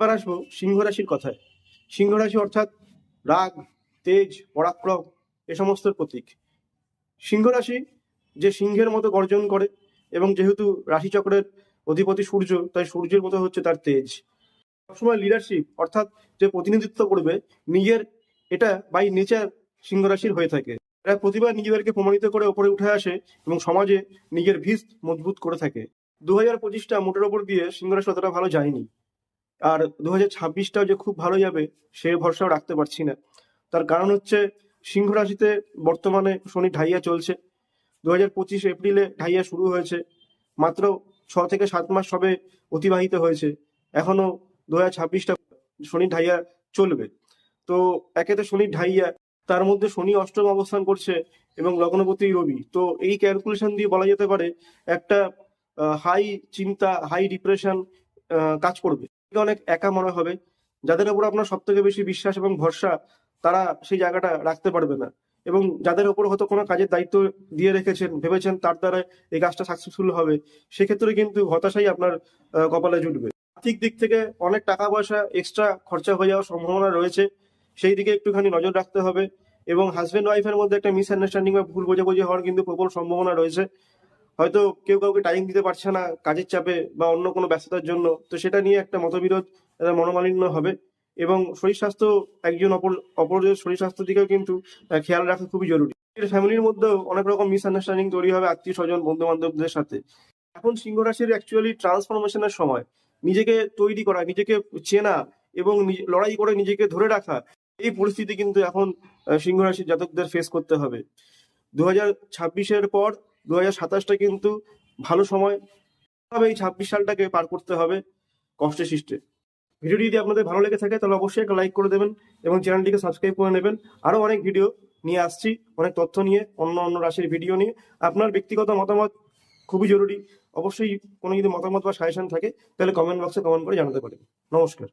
এবার আসব সিংহ রাশির কথায়। সিংহ রাশি অর্থাৎ রাগ, তেজ, পরাক্রম এ সমস্তর প্রতীক। সিংহ রাশি যে সিংহের মতো গর্জন করে এবং যেহেতু রাশিচক্রের অধিপতি সূর্য, তাই সূর্যের মতো হচ্ছে তার তেজ। সবসময় লিডারশিপ অর্থাৎ যে প্রতিনিধিত্ব করবে, নিজের এটা বাই নেচার সিংহ রাশির হয়ে থাকে। এরা প্রতিবার নিজেদেরকে প্রমাণিত করে ওপরে উঠে আসে এবং সমাজে নিজের ভিত মজবুত করে থাকে। দু হাজার পঁচিশটা মোটের ওপর দিয়ে সিংহ রাশি অতটা ভালো যায়নি। আর দু হাজার ছাব্বিশটাও যে খুব ভালো যাবে, সে ভরসাও রাখতে পারছি না। তার কারণ হচ্ছে, সিংহ রাশিতে বর্তমানে শনি ঢাইয়া চলছে। দু হাজার পঁচিশ এপ্রিলে ঢাইয়া শুরু হয়েছে। মাত্র ছ থেকে সাত মাস সবে অতিবাহিত হয়েছে। এখনও দু হাজার ছাব্বিশটা শনি ঢাইয়া চলবে। তো একেতে শনি ঢাইয়া, তার মধ্যে শনি অষ্টম অবস্থান করছে এবং লগ্নপতি রবি। তো এই ক্যালকুলেশন দিয়ে বলা যেতে পারে, একটা হাই চিন্তা হাই ডিপ্রেশন কাজ করবে। অনেক একা মনে হবে। যাদের উপর আপনার সব থেকে বেশি বিশ্বাস এবং ভরসা, তারা সেই জায়গাটা রাখতে পারবে না। এবং যাদের উপর হয়তো কোনো কাজের দায়িত্ব দিয়ে রেখেছেন, ভেবেছেন তার দ্বারা এই কাজটা সাকসেসফুল হবে, সেক্ষেত্রে কিন্তু হতাশাই আপনার কপালে জুটবে। আর্থিক দিক থেকে অনেক টাকা পয়সা এক্সট্রা খরচা হয়ে যাওয়ার সম্ভাবনা রয়েছে। সেই দিকে একটুখানি নজর রাখতে হবে এবং হাজব্যান্ড ওয়াইফের মধ্যে একটা মিসআন্ডারস্ট্যান্ডিং বা ভুল বোঝাবুঝি হওয়ার কিন্তু প্রবল সম্ভাবনা রয়েছে। হয়তো কেউ কাউকে টাইম দিতে পারছে না কাজের চাপে বা অন্য কোনো ব্যস্ততার জন্য। তো সেটা নিয়ে একটা মতবিরোধ একটা মনোমালিন্য হবে। এবং শরীর স্বাস্থ্য একজন অপর অপরের শরীর স্বাস্থ্যের দিকেও কিন্তু খেয়াল রাখা খুবই জরুরি। ফ্যামিলির মধ্যেও অনেক রকম মিসআন্ডারস্ট্যান্ডিং তৈরি হবে আত্মীয় স্বজন বন্ধু বান্ধবদের সাথে। এখন সিংহ রাশির অ্যাকচুয়ালি ট্রান্সফরমেশনের সময়। নিজেকে তৈরি করা, নিজেকে চেনা এবং লড়াই করে নিজেকে ধরে রাখা, এই পরিস্থিতি কিন্তু এখন সিংহ রাশির জাতকদের ফেস করতে হবে। দু হাজার ছাব্বিশের পর দু হাজার সাতাশটা কিন্তু ভালো সময়। তবে এই ছাব্বিশ সালটাকে পার করতে হবে কষ্টে সৃষ্টে। ভিডিওটি যদি আপনাদের ভালো লেগে থাকে, তাহলে অবশ্যই একটা লাইক করে দেবেন এবং চ্যানেলটিকে সাবস্ক্রাইব করে নেবেন। আরও অনেক ভিডিও নিয়ে আসছি, অনেক তথ্য নিয়ে, অন্য অন্য রাশির ভিডিও নিয়ে। আপনার ব্যক্তিগত মতামত খুবই জরুরি। অবশ্যই কোনো যদি মতামত বা সাজেশন থাকে, তাহলে কমেন্ট বক্সে কমেন্ট করে জানাতে পারেন। নমস্কার।